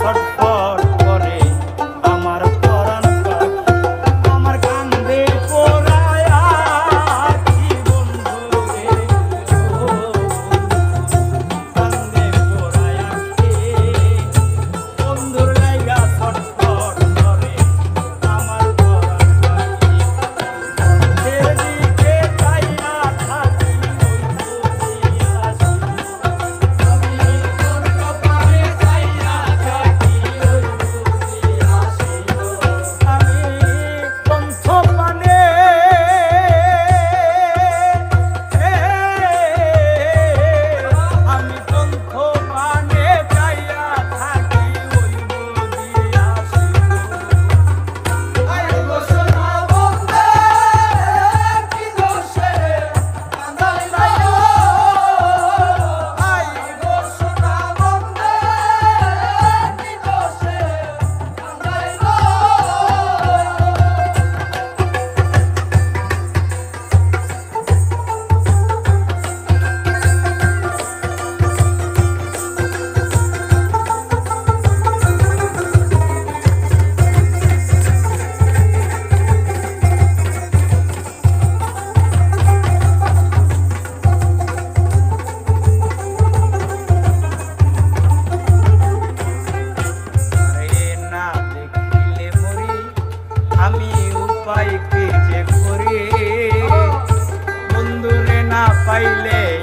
صدفة পাইলে পরে বন্ধুরে না পাইলে